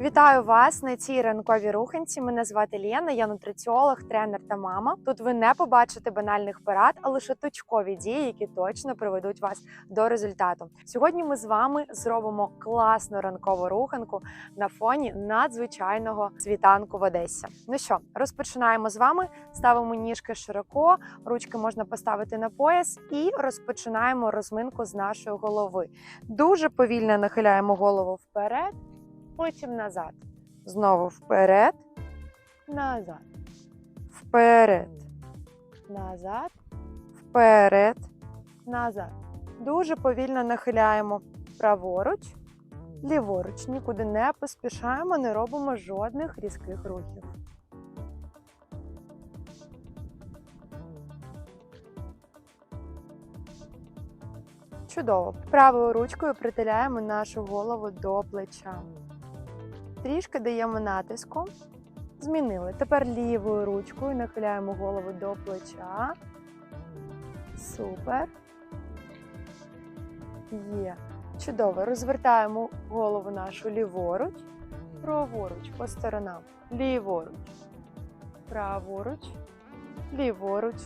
Вітаю вас на цій ранковій руханці. Мене звати Лєна, я нутриціолог, тренер та мама. Тут ви не побачите банальних порад, а лише точкові дії, які точно приведуть вас до результату. Сьогодні ми з вами зробимо класну ранкову руханку на фоні надзвичайного світанку в Одесі. Ну що, розпочинаємо з вами. Ставимо ніжки широко, ручки можна поставити на пояс і розпочинаємо розминку з нашої голови. Дуже повільно нахиляємо голову вперед потім назад. Знову вперед, назад, вперед, назад, вперед, назад. Дуже повільно нахиляємо праворуч, ліворуч. Нікуди не поспішаємо, не робимо жодних різких рухів. Чудово. Правою ручкою притуляємо нашу голову до плеча. Трішки даємо натиску. Змінили. Тепер лівою ручкою нахиляємо голову до плеча. Супер. Є. Чудово. Розвертаємо голову нашу ліворуч, праворуч по сторонам. Ліворуч, праворуч, ліворуч,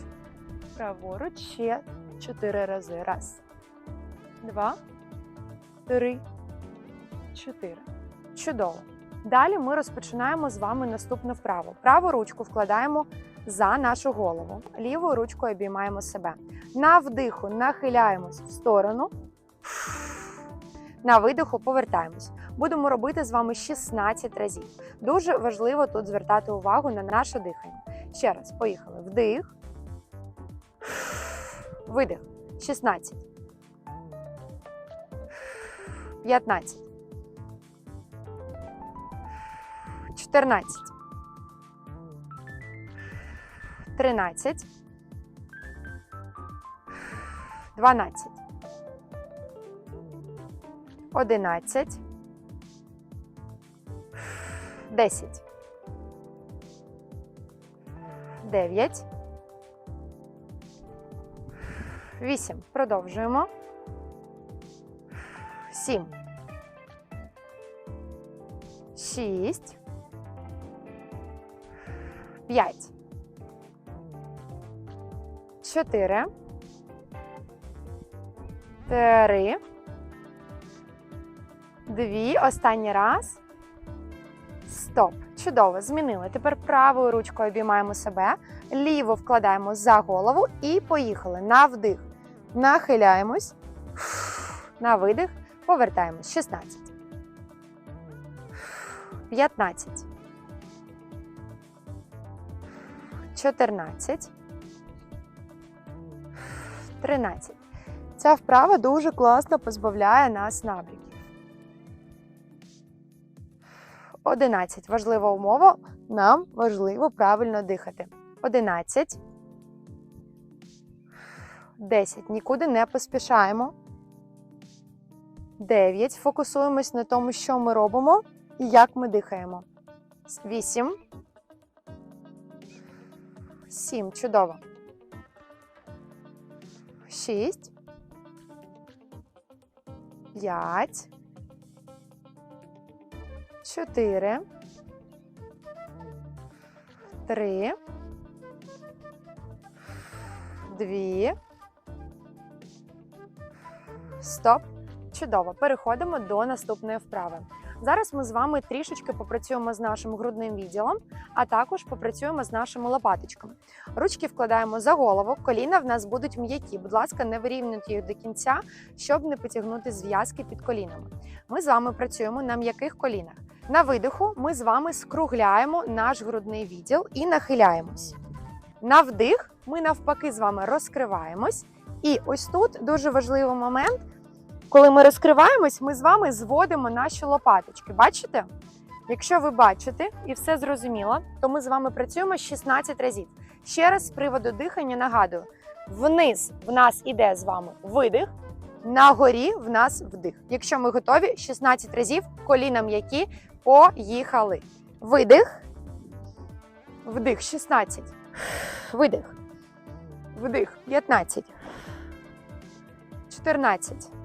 праворуч. Ще чотири рази. Раз, два, три, чотири. Чудово. Далі ми розпочинаємо з вами наступну вправу. Праву ручку вкладаємо за нашу голову, лівою ручкою обіймаємо себе. На вдиху нахиляємось в сторону. На видиху повертаємось. Будемо робити з вами 16 разів. Дуже важливо тут звертати увагу на наше дихання. Ще раз, поїхали. Вдих. Видих. 16. 15. 14. 13. 12. 11. 10. 9. 8. Продовжуємо. 7. 6. 5. 4. 3. Дві. Останній раз. Стоп. Чудово. Змінили. Тепер правою ручкою обіймаємо себе, ліву вкладаємо за голову і поїхали. На вдих. Нахиляємось. На видих. Повертаємось. 16. 15. 14. 13. Ця вправа дуже класно позбавляє нас набріків. 11. Важлива умова. Нам важливо правильно дихати. 11. 10. Нікуди не поспішаємо. 9. Фокусуємось на тому, що ми робимо і як ми дихаємо. 8. 7. Чудово. 6. 5. 4. 3. 2. Стоп. Чудово. Переходимо до наступної вправи. Зараз ми з вами трішечки попрацюємо з нашим грудним відділом, а також попрацюємо з нашими лопаточками. Ручки вкладаємо за голову, коліна в нас будуть м'які. Будь ласка, не вирівнюйте їх до кінця, щоб не потягнути зв'язки під колінами. Ми з вами працюємо на м'яких колінах. На видиху ми з вами скругляємо наш грудний відділ і нахиляємось. На вдих ми навпаки з вами розкриваємось. І ось тут дуже важливий момент. Коли ми розкриваємось, ми з вами зводимо наші лопаточки. Бачите? Якщо ви бачите і все зрозуміло, то ми з вами працюємо 16 разів. Ще раз з приводу дихання нагадую: вниз в нас іде з вами видих, на горі в нас вдих. Якщо ми готові, 16 разів коліна м'які, поїхали. Видих, вдих, 16. Видих. Вдих, 15. 14.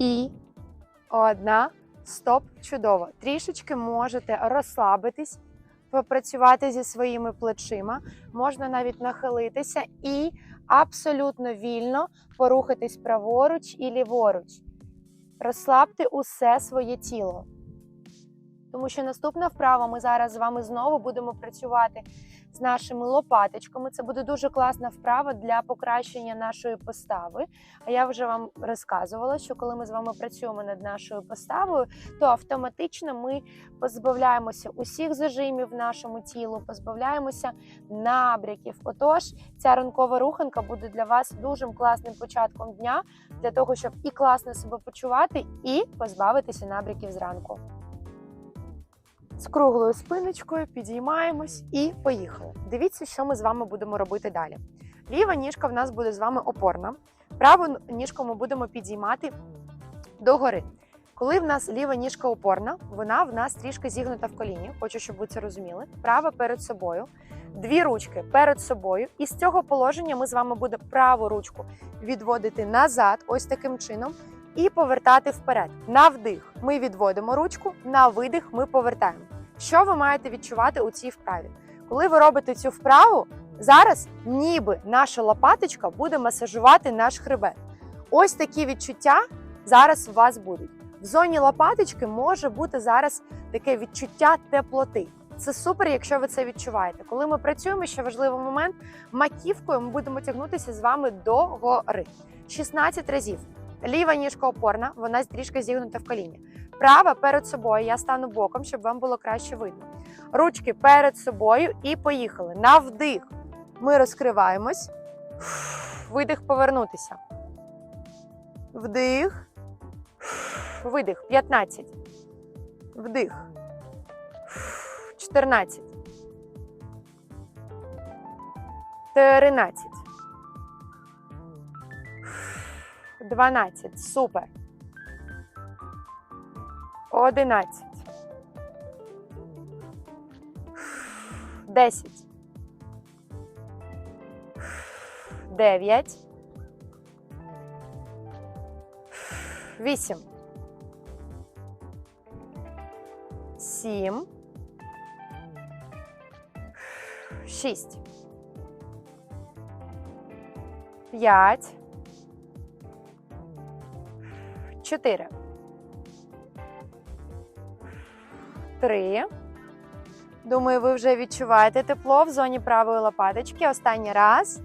і одна. Стоп, чудово. Трішечки можете розслабитись, попрацювати зі своїми плечима, можна навіть нахилитися і абсолютно вільно порухатись праворуч і ліворуч. Розслабте усе своє тіло. Тому що наступна вправа ми зараз з вами знову будемо працювати з нашими лопаточками. Це буде дуже класна вправа для покращення нашої постави. А я вже вам розказувала, що коли ми з вами працюємо над нашою поставою, то автоматично ми позбавляємося усіх зажимів в нашому тілу, позбавляємося набряків. Отож, ця ранкова руханка буде для вас дуже класним початком дня для того, щоб і класно себе почувати, і позбавитися набряків зранку. З круглою спиночкою підіймаємось і поїхали. Дивіться, що ми з вами будемо робити далі. Ліва ніжка в нас буде з вами опорна. Праву ніжку ми будемо підіймати догори. Коли в нас ліва ніжка опорна, вона в нас трішки зігнута в коліні. Хочу, щоб ви це розуміли. Права перед собою, дві ручки перед собою. І з цього положення ми з вами будемо праву ручку відводити назад, ось таким чином, і повертати вперед. На вдих ми відводимо ручку, на видих ми повертаємо. Що ви маєте відчувати у цій вправі? Коли ви робите цю вправу, зараз ніби наша лопаточка буде масажувати наш хребет. Ось такі відчуття зараз у вас будуть. В зоні лопаточки може бути зараз таке відчуття теплоти. Це супер, якщо ви це відчуваєте. Коли ми працюємо, ще важливий момент, маківкою ми будемо тягнутися з вами до гори. 16 разів. Ліва ніжка опорна, вона трішки зігнута в коліні. Права перед собою. Я стану боком, щоб вам було краще видно. Ручки перед собою і поїхали. На вдих. Ми розкриваємось. Видих повернутися. Вдих. Видих. 15. Вдих. 14. 13. 12. Супер. 11. 10. 9. 8. 7. 6. 5. 4. 3. Думаю, ви вже відчуваєте тепло в зоні правої лопаточки. Останній раз.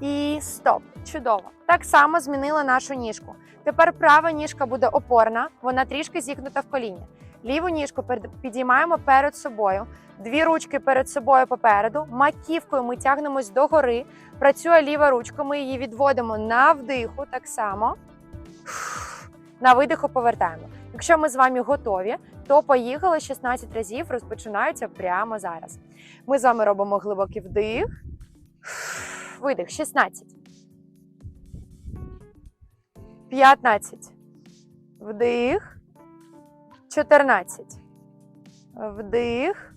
І стоп. Чудово. Так само змінила нашу ніжку. Тепер права ніжка буде опорна, вона трішки зігнута в коліні. Ліву ніжку підіймаємо перед собою. Дві ручки перед собою попереду. Маківкою ми тягнемось догори. Працює ліва ручка, ми її відводимо на вдиху так само. На видиху повертаємо. Якщо ми з вами готові, то поїхали 16 разів, розпочинаються прямо зараз. Ми з вами робимо глибокий вдих, видих 16. 15. Вдих. 14. Вдих.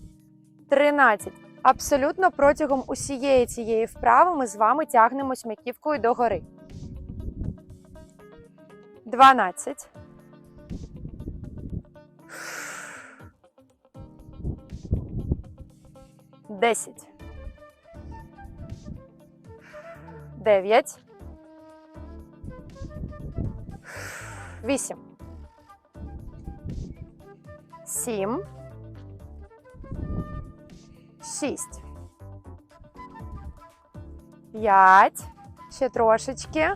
13. Абсолютно протягом усієї цієї вправи ми з вами тягнемось маківкою догори. 12. 10. 9. 8. 7. 6. 5. Ще трошечки.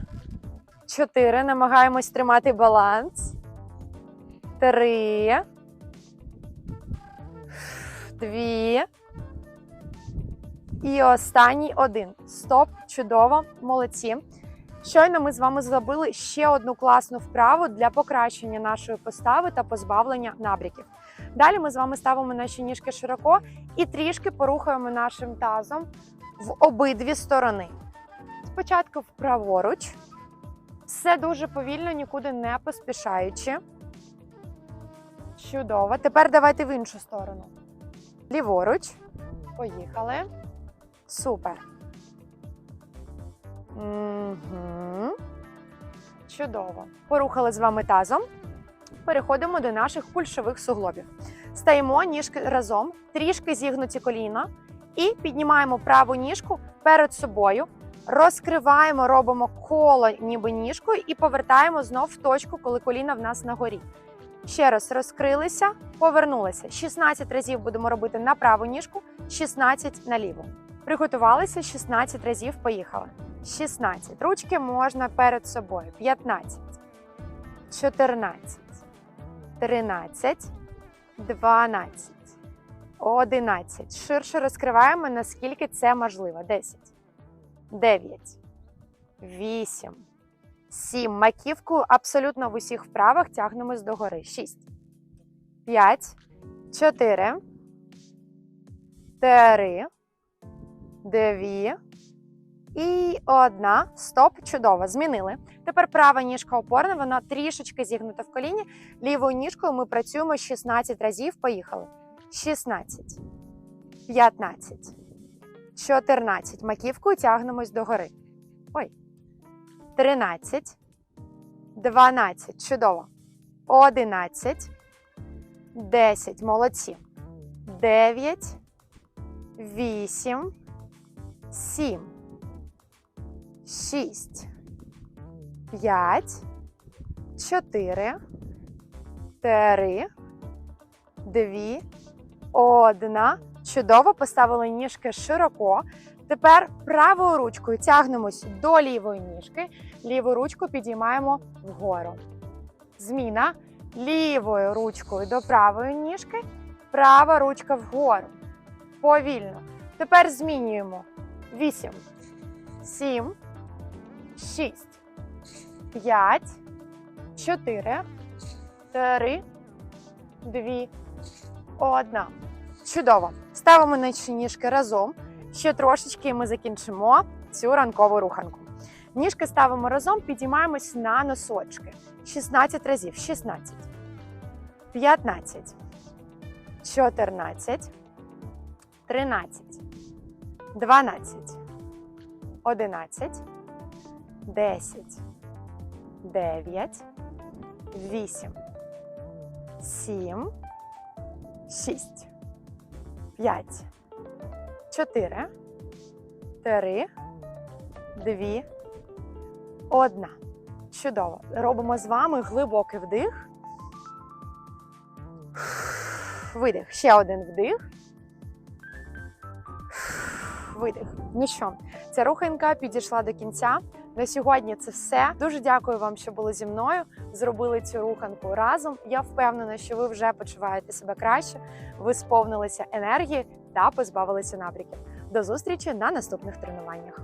4. Намагаємось тримати баланс. 3. 2. І останній один. Стоп, чудово, молодці. Щойно ми з вами зробили ще одну класну вправу для покращення нашої постави та позбавлення набряків. Далі ми з вами ставимо наші ніжки широко і трішки порухаємо нашим тазом в обидві сторони. Спочатку праворуч, все дуже повільно, нікуди не поспішаючи. Чудово. Тепер давайте в іншу сторону. Ліворуч. Поїхали. Супер. Угу. Чудово. Порухали з вами тазом. Переходимо до наших кульшових суглобів. Стаємо ніжки разом, трішки зігнуті коліна і піднімаємо праву ніжку перед собою. Розкриваємо, робимо коло, ніби ніжкою, і повертаємо знов в точку, коли коліна в нас на горі. Ще раз розкрилися, повернулися. 16 разів будемо робити на праву ніжку, 16 на ліву. Приготувалися 16 разів, поїхали. 16. Ручки можна перед собою. 15, 14, 13, 12, 11. Ширше розкриваємо, наскільки це можливо. 10, 9, 8, 7. Маківку абсолютно в усіх вправах тягнемось догори. 6, 5, 4, 3, 2, і одна. Стоп. Чудово. Змінили. Тепер права ніжка опорна, вона трішечки зігнута в коліні. Лівою ніжкою ми працюємо 16 разів. Поїхали. 16, 15, 14. Маківкою тягнемось догори. Ой. 13, 12. Чудово. 11, 10. Молодці. 9, 8, 7. 6, 5, 4, 3, 2, 1. Чудово поставили ніжки широко. Тепер правою ручкою тягнемось до лівої ніжки, ліву ручку підіймаємо вгору. Зміна лівою ручкою до правої ніжки, права ручка вгору. Повільно. Тепер змінюємо 8, 7, 6, 5, 4, 3, 2, 1. Чудово. Ставимо наші ніжки разом. Ще трошечки ми закінчимо цю ранкову руханку. Ніжки ставимо разом, підіймаємось на носочки. 16 разів. 16, 15, 14, 13, 12, 11, 10, 9, 8, 7, 6, 5, 4, 3, 2, 1. Чудово. Робимо з вами глибокий вдих. Видих. Ще один вдих. Видих. Ну що, ця руханка підійшла до кінця. На сьогодні це все. Дуже дякую вам, що були зі мною. Зробили цю руханку разом. Я впевнена, що ви вже почуваєте себе краще. Ви сповнилися енергії та позбавилися набряків. До зустрічі на наступних тренуваннях.